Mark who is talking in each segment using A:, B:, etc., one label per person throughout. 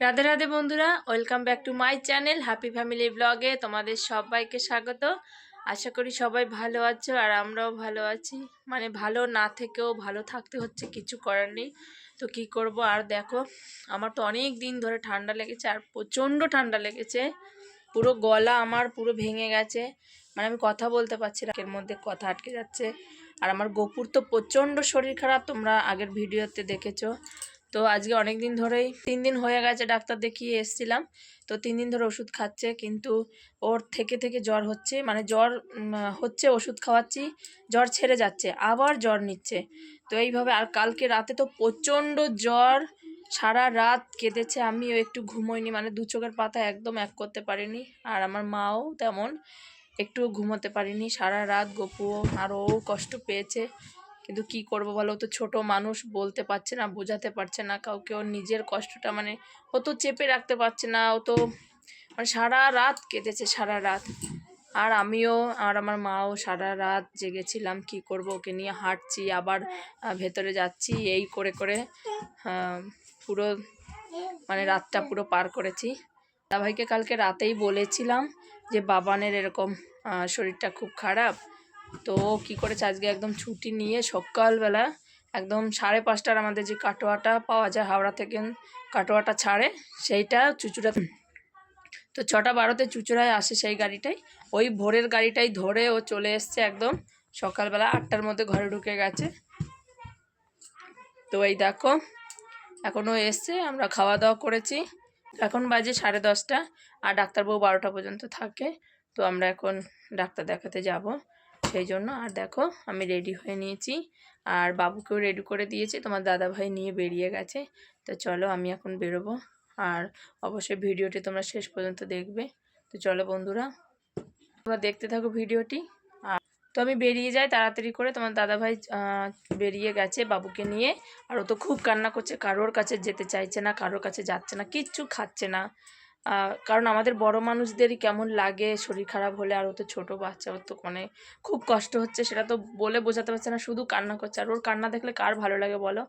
A: রাধে রাধে বন্ধুরা welcome back to my channel happy family ব্লগে তোমাদের সবাইকে স্বাগত। আশা করি সবাই ভালো আছো আর আমরাও ভালো আছি। মানে ভালো না থেকেও ভালো থাকতে হচ্ছে, কিছু করার নেই। তো কি করব আর দেখো, আমার তো অনেক দিন ধরে ঠান্ডা লেগেছে আর প্রচণ্ড ঠান্ডা লেগেছে। পুরো গলা আমার পুরো ভেঙে গেছে। মানে আমি কথা বলতে পারছি এর মধ্যে কথা আটকে যাচ্ছে। আর আমার গোপুর তো প্রচণ্ড শরীর খারাপ, তোমরা আগের ভিডিওতে দেখেছ। তো আজকে অনেক দিন ধরেই তিন দিন হয়ে গেছে ডাক্তার দেখিয়ে এসছিলাম। তো তিন দিন ধরে ওষুধ খাচ্ছে, কিন্তু ওর থেকে থেকে জ্বর হচ্ছে। মানে জ্বর হচ্ছে, ওষুধ খাওয়াচ্ছি, জ্বর ছেড়ে যাচ্ছে, আবার জ্বর নিচ্ছে। তো এইভাবে আর কালকে রাতে তো প্রচণ্ড জ্বর, সারা রাত কেঁদেছে। আমিও একটু ঘুমোইনি মানে দু চোখের পাতা একদম এক করতে পারিনি, আর আমার মাও তেমন একটু ঘুমোতে পারিনি। সারা রাত গপুও আর ও কষ্ট পেয়েছে। কিন্তু কি করব বলো? তো ছোট মানুষ বলতে পারছে না, বোঝাতে পারছে না, কাউকে ওর নিজের কষ্টটা মানে ও তো চেপে রাখতে পারছে না, ও তো মানে সারা রাত কেঁদেছে, সারা রাত। আর আমিও আর আমার মাও সারা রাত জেগেছিলাম, কি করব ওকে নিয়ে হাঁটছি, আবার ভেতরে যাচ্ছি, এই করে করে পুরো মানে রাতটা পুরো পার করেছি। দাদাভাইকে কালকে রাতেই বলেছিলাম যে বাবানের এরকম শরীরটা খুব খারাপ তো কী করেছে? আজকে একদম ছুটি নিয়ে সকালবেলা একদম সাড়ে পাঁচটার আমাদের যে কাটোয়াটা পাওয়া যায়, হাওড়া থেকে কাটোয়াটা ছাড়ে, সেইটা চুচুড়া তো। ছটা বারোতে চুচুড়ায় আসে সেই গাড়িটাই। ওই ভোরের গাড়িটাই ধরে ও চলে এসছে একদম সকালবেলা আটটার মধ্যে ঘরে ঢুকে গেছে। তো এই দেখো, এখনও এসছে, আমরা খাওয়া দাওয়া করেছি। এখন বাজে সাড়ে দশটা আর ডাক্তারবাবু বারোটা পর্যন্ত থাকে। তো আমরা এখন ডাক্তার দেখাতে যাব। সেই জন্য। আর দেখো, আমি রেডি হয়ে নিয়েছি। আর বাবুকেও রেডি করে দিয়েছি। তোমার দাদা ভাই নিয়ে বেরিয়ে গেছে। তো চলো, আমি এখন বেরোবো। আর অবশ্যই ভিডিওটি তোমরা শেষ পর্যন্ত দেখবে। তো চলো বন্ধুরা, তোমরা দেখতে থাকো ভিডিওটি। আর তো আমি বেরিয়ে যাই তাড়াতাড়ি করে। তোমার দাদাভাই বেরিয়ে গেছে বাবুকে নিয়ে। আর ও তো খুব কান্না করছে। কারোর কাছে যেতে চাইছে না, কারোর কাছে যাচ্ছে না, কিচ্ছু খাচ্ছে না। কারণ আমাদের বড় মানুষদেরই কেমন লাগে শরীর খারাপ হলে আর ও তো ছোটো বাচ্চা, ওর তো মানে খুব কষ্ট হচ্ছে, সেটা তো বলে বোঝাতে পারছে না, শুধু কান্না করছে। আর ওর কান্না দেখলে কার ভালো লাগে বলো?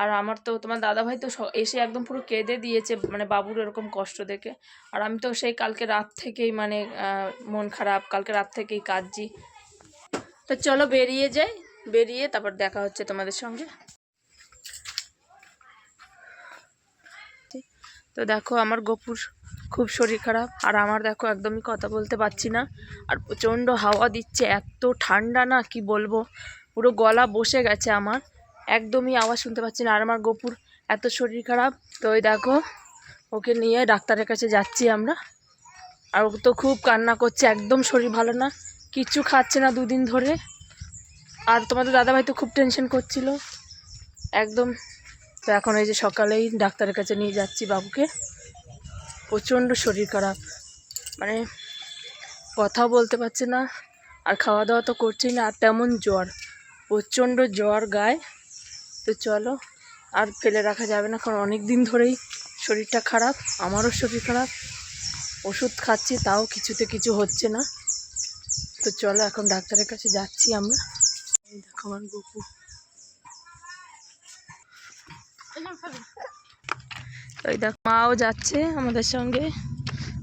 A: আর আমার তো, তোমার দাদাভাই তো এসে একদম পুরো কেঁদে দিয়েছে মানে বাবুর এরকম কষ্ট দেখে। আর আমি তো সেই কালকে রাত থেকেই মানে মন খারাপ, কালকে রাত থেকেই কাঁদছি। তো চলো বেরিয়ে যাই, বেরিয়ে তারপর দেখা হচ্ছে তোমাদের সঙ্গে। তো দেখো আমার গপুর খুব শরীর খারাপ। আর আমার দেখো একদমই কথা বলতে পারছি না। আর প্রচণ্ড হাওয়া দিচ্ছে, এত ঠান্ডা না, কি বলব? পুরো গলা বসে গেছে আমার। একদমই আওয়াজ শুনতে পাচ্ছি না। আর আমার গপুর এত শরীর খারাপ। তো ওই দেখো, ওকে নিয়ে ডাক্তারের কাছে যাচ্ছি আমরা। আর ও তো খুব কান্না করছে, একদম শরীর ভালো না। কিচ্ছু খাচ্ছে না দুদিন ধরে। আর তোমাদের দাদাভাই তো খুব টেনশন করছিল। একদম। তো এখন এই যে সকালেই ডাক্তারের কাছে নিয়ে যাচ্ছি বাবুকে। প্রচণ্ড শরীর খারাপ। মানে কথা বলতে পারছে না, আর খাওয়া দাওয়া তো করছেই না, আর তেমন জ্বর। প্রচণ্ড জ্বর গায়ে। তো চলো, আর ফেলে রাখা যাবে না, কারণ অনেক দিন ধরেই শরীরটা খারাপ, আমারও শরীর খারাপ। ওষুধ খাচ্ছি, তাও কিছুতে কিছু হচ্ছে না। তো চলো, এখন ডাক্তারের কাছে যাচ্ছি আমরা। দেখো আমার গপু। তো দেখ, মাও যাচ্ছে আমাদের সঙ্গে।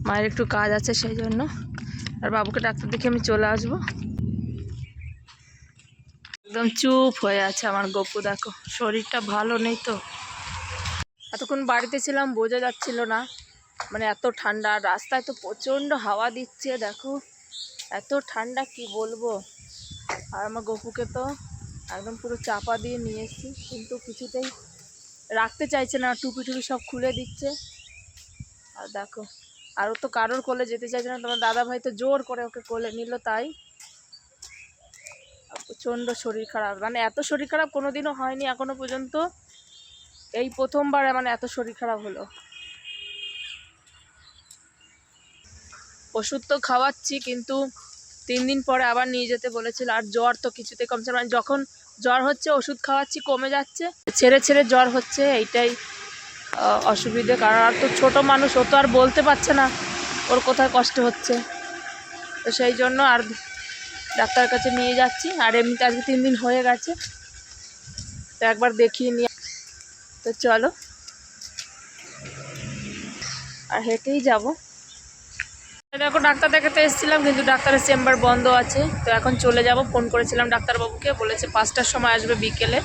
A: মায়ের একটু কাজ আছে সেই জন্য। আর বাবুকে ডাক্তার দেখে আমি চলে আসব। একদম চুপ হয়ে আছে আমার গপু, দেখো। শরীরটা ভালো নেই তো। এতক্ষণ বাড়িতে ছিলাম, বোঝা যাচ্ছিল না। মানে এত ঠান্ডা রাস্তায় তো প্রচণ্ড হাওয়া দিচ্ছে, দেখো। এত ঠান্ডা, কি বলব? আর আমার গপুকে তো একদম পুরো চাপা দিয়ে নিয়ে এসেছি, কিন্তু কিছুতেই রাখতে চাইছে না, টুপি টুপি সব খুলে দিচ্ছে। আর দেখো, আর তো কারোর কোলে যেতে চাইছে না, তোমার দাদা ভাই তো জোর করে ওকে কোলে নিল তাই। প্রচণ্ড শরীর খারাপ। মানে এত শরীর খারাপ কোনোদিনও হয়নি এখনও পর্যন্ত। এই প্রথমবার মানে এত শরীর খারাপ হলো। ওষুধ তো খাওয়াচ্ছি, কিন্তু তিন দিন পরে আবার নিয়ে যেতে বলেছিল, আর জ্বর তো কিছুতে কমছে। মানে যখন জ্বর হচ্ছে, ওষুধ খাওয়াচ্ছি, কমে যাচ্ছে। ছেড়ে ছেড়ে জ্বর হচ্ছে, এইটাই অসুবিধে। কারণ আর তো ছোটো মানুষ, ও তো আর বলতে পারছে না ওর কোথায় কষ্ট হচ্ছে। তো সেই জন্য আর ডাক্তারের কাছে নিয়ে যাচ্ছি। আর এমনিতে আজকে তিন দিন হয়ে গেছে। তো একবার দেখিয়ে নিয়ে তো চলো। আর হেঁটেই যাব। দেখো, ডাক্তার দেখাতে এসেছিলাম, কিন্তু ডাক্তারের চেম্বার বন্ধ আছে। তো এখন চলে যাব। ফোন করেছিলাম ডাক্তারবাবুকে, বলেছে পাঁচটার সময় আসবে বিকেলে।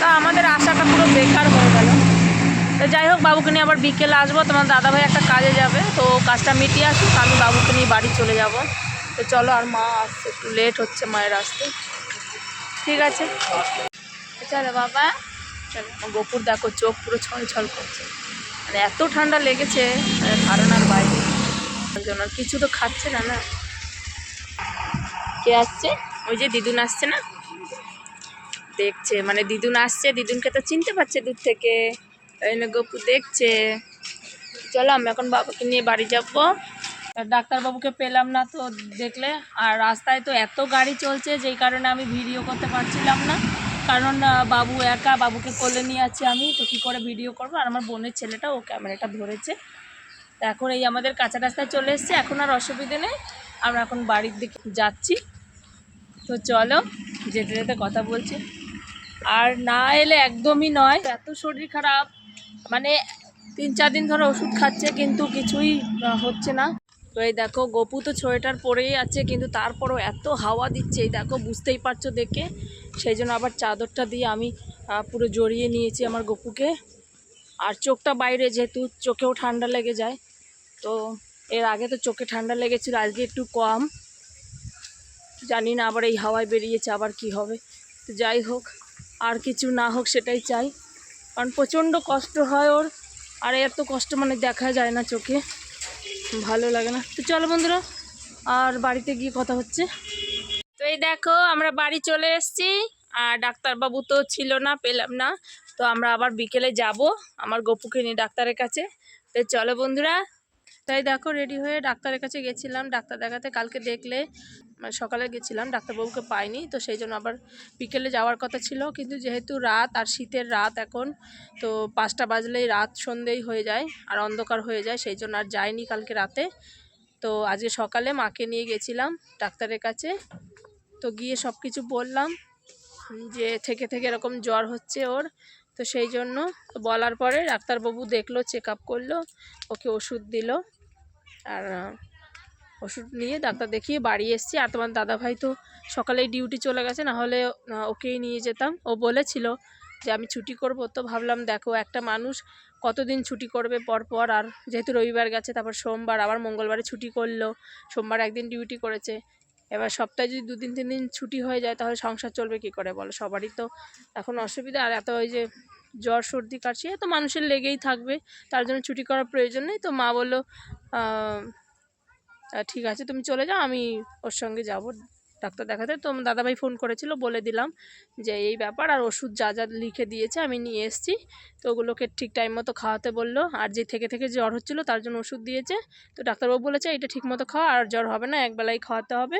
A: তা আমাদের আশাটা পুরো বেকার হয়ে গেল। তো যাই হোক, বাবুকে নিয়ে আবার বিকেলে আসব। তোমার দাদাভাই একটা কাজে যাবে, তো কাজটা মিটিয়ে আসুক, আমি বাবুকে নিয়ে বাড়ি চলে যাব। তো চলো, আর মা আসছে, একটু লেট হচ্ছে মায়ের আসতে। ঠিক আছে? চলো বাবা। চলো, গোপুর দেখো, চোখ পুরো ছল ছল করছে। মানে এত ঠান্ডা লেগেছে মানে ধারণার বাইরে। আর কিছু তো খাচ্ছে না না। কে আসছে? ওই যে দিদুন আসছে না? দেখছে মানে দিদুন আসছে, দিদুনকে তো চিনতে পারছে দূর থেকে। তাই জন্য গপু দেখছে। চলো আমি এখন বাবাকে নিয়ে বাড়ি যাব। ডাক্তারবাবুকে পেলাম না তো দেখলে। আর রাস্তায় তো এত গাড়ি চলছে, যেই কারণে আমি ভিডিও করতে পারছিলাম না। কারণ বাবু একা, বাবুকে কোলে নিয়ে আছি আমি, তো কী করে ভিডিও করব? আর আমার বোনের ছেলেটা, ও ক্যামেরাটা ধরেছে। তো এখন এই আমাদের কাঁচা রাস্তায় চলে এসছে, এখন আর অসুবিধে নেই। আমরা এখন বাড়ির দিকে যাচ্ছি। তো চলো, যেতে যেতে কথা বলছি। আর না এলে একদমই নয়। এত শরীর খারাপ। মানে তিন চার দিন ধরে ওষুধ খাচ্ছে, কিন্তু কিছুই হচ্ছে না। তো এই দেখো, গপু তো সোয়েটার পরেই আছে, কিন্তু তারপরও এত হাওয়া দিচ্ছে, এই দেখো, বুঝতেই পারছ দেখে। সেই জন্য আবার চাদরটা দিয়ে আমি পুরো জড়িয়ে নিয়েছি আমার গপুকে। আর চোখটা বাইরে, যেহেতু চোখেও ঠান্ডা লেগে যায়, তো এর আগে তো চোখে ঠান্ডা লেগেছিল, আজকে একটু কম। জানি না আবার এই হাওয়ায় বেরিয়েছে, আবার কি হবে। তো যাই হোক, আর কিছু না হোক সেটাই চাই। কারণ প্রচণ্ড কষ্ট হয় ওর, আর এত কষ্ট মানে দেখা যায় না চোখে। ভালো লাগে না। তো চলো বন্ধুরা, আর বাড়িতে গিয়ে কথা হচ্ছে। তো এই দেখো, আমরা বাড়ি চলে এসছি। আর ডাক্তারবাবু তো ছিল না, পেলাম না। তো আমরা আবার বিকেলে যাব আমার গপুকে নিয়ে ডাক্তারের কাছে। তো চলো বন্ধুরা তাই দেখো রেডি হয়ে ডাক্তারের কাছে গেছিলাম। ডাক্তার দেখাতে কালকে দেখলে মানে সকালে গেছিলাম, ডাক্তারবাবুকে পাইনি, তো সেই জন্য আবার বিকেলে যাওয়ার কথা ছিল। কিন্তু যেহেতু রাত আর শীতের রাত এখন, তো পাঁচটা বাজলেই রাত সন্ধেই হয়ে যায় আর অন্ধকার হয়ে যায়, সেই জন্য আর যাইনি কালকে রাতে। তো আজকে সকালে মাকে নিয়ে গেছিলাম ডাক্তারের কাছে। তো গিয়ে সব কিছু বললাম যে, থেকে থেকে এরকম জ্বর হচ্ছে ওর। তো সেই জন্য বলার পরে ডাক্তারবাবু দেখল চেক আপ করল, ওকে ওষুধ দিল। আর ওষুধ নিয়ে ডাক্তার দেখিয়ে বাড়ি এসেছি। আর তোমার দাদাভাই তো সকালেই ডিউটি চলে গেছে, না হলে ওকেই নিয়ে যেতাম। ও বলেছিল যে আমি ছুটি করব, তো ভাবলাম দেখো একটা মানুষ কতদিন ছুটি করবে পর পর। আর যেহেতু রবিবার গেছে, তারপর সোমবার, আবার মঙ্গলবারে ছুটি করল, সোমবার একদিন ডিউটি করেছে। এবার সপ্তাহে যদি দুদিন তিন দিন ছুটি হয়ে যায়, তাহলে সংসার চলবে কি করে বলো? সবারই তো এখন অসুবিধা। আর এত ওই যে জ্বর, সর্দি, কাশি তো মানুষের লেগেই থাকবে। তার জন্য ছুটি করার প্রয়োজন নেই। তো মা বলল ঠিক আছে, তুমি চলে যাও, আমি ওর সঙ্গে যাব ডাক্তার দেখাতে। তো দাদাভাই ফোন করেছিল, বলে দিলাম যে, এই ব্যাপার, আর ওষুধ যা যা লিখে দিয়েছে, আমি নিয়ে এসেছি। তো ওগুলোকে ঠিক টাইম মতো খাওয়াতে বলল, আর যে থেকে থেকে জ্বর হচ্ছিল, তার জন্য ওষুধ দিয়েছে। তো ডাক্তারবাবু বলেছে, এটা ঠিক মতো খাওয়া, আর জ্বর হবে না একবেলাই খাওয়াতে হবে।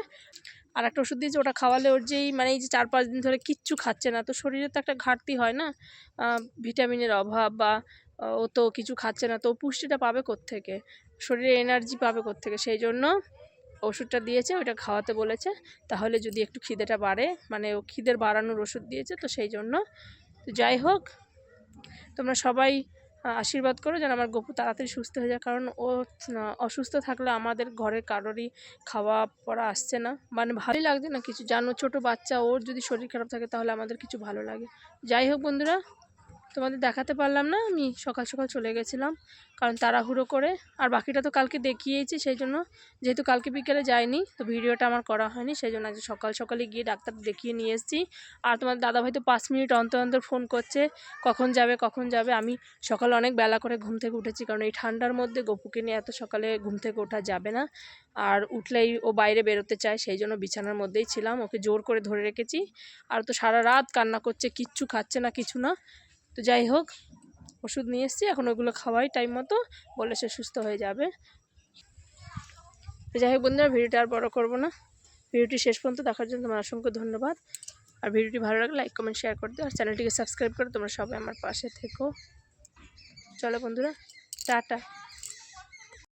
A: আর একটা ওষুধ দিয়েছে, ওটা খাওয়ালে ওর যেই মানে এই যে চার পাঁচ দিন ধরে কিচ্ছু খাচ্ছে না। তো শরীরে তো একটা ঘাটতি হয় না? ভিটামিনের অভাব বা ও তো কিছু খাচ্ছে না, তো পুষ্টিটা পাবে কোত্থেকে? শরীরে এনার্জি পাবে কোত্থেকে? সেই জন্য ওষুধটা দিয়েছে, ওইটা খাওয়াতে বলেছে। তাহলে যদি একটু খিদেটা বাড়ে মানে ও খিদের বাড়ানোর ওষুধ দিয়েছে, তো সেই জন্য। তো যাই হোক, তোমরা সবাই আশীর্বাদ করো যেন আমার গপু তাড়াতাড়ি সুস্থ হয়ে যায়। কারণ ও অসুস্থ থাকলে আমাদের ঘরে কারোরই খাওয়া পড়া আসছে না। মানে ভালোই লাগছে না কিছু। জানো ছোট বাচ্চা, ওর যদি শরীর খারাপ থাকে তাহলে আমাদের কিছু ভালো লাগে। যাই হোক বন্ধুরা তোমাদের দেখাতে পারলাম না, আমি সকাল সকাল চলে গেছিলাম, কারণ তাড়াহুড়ো করে। আর বাকিটা তো কালকে দেখিয়েছি, সেই জন্য যেহেতু কালকে বিকেলে যাইনি, তো ভিডিওটা আমার করা হয়নি, সেই জন্য আজকে সকাল সকালে গিয়ে ডাক্তার দেখিয়ে নিয়ে এসেছি। আর তোমার দাদাভাই তো পাঁচ মিনিট অন্তর অন্তর ফোন করছে, কখন যাবে কখন যাবে, আমি সকালে অনেক বেলা করে ঘুম থেকে উঠেছি, কারণ এই ঠান্ডার মধ্যে গপুকে নিয়ে এত সকালে ঘুম থেকে ওঠা যাবে না। আর উঠলেই ও বাইরে বেরোতে চায়, সেই জন্য বিছানার মধ্যেই ছিলাম, ওকে জোর করে ধরে রেখেছি। আর তো সারা রাত কান্না করছে, কিচ্ছু খাচ্ছে না, কিছু না। তো যাই হোক, ওষুধ নিয়ে এসছি, এখন ওগুলো খাওয়াই টাইম মতো বলে সে সুস্থ হয়ে যাবে। তো যাই হোক বন্ধুরা, ভিডিওটা আর বড় করব না। ভিডিওটি শেষ পর্যন্ত দেখার জন্য তোমার অসংখ্য ধন্যবাদ। আর ভিডিওটি ভালো লাগলে লাইক কমেন্ট শেয়ার করে আর চ্যানেলটিকে সাবস্ক্রাইব করে তোমরা সবাই আমার পাশে থেকো। চলো বন্ধুরা, টাটা।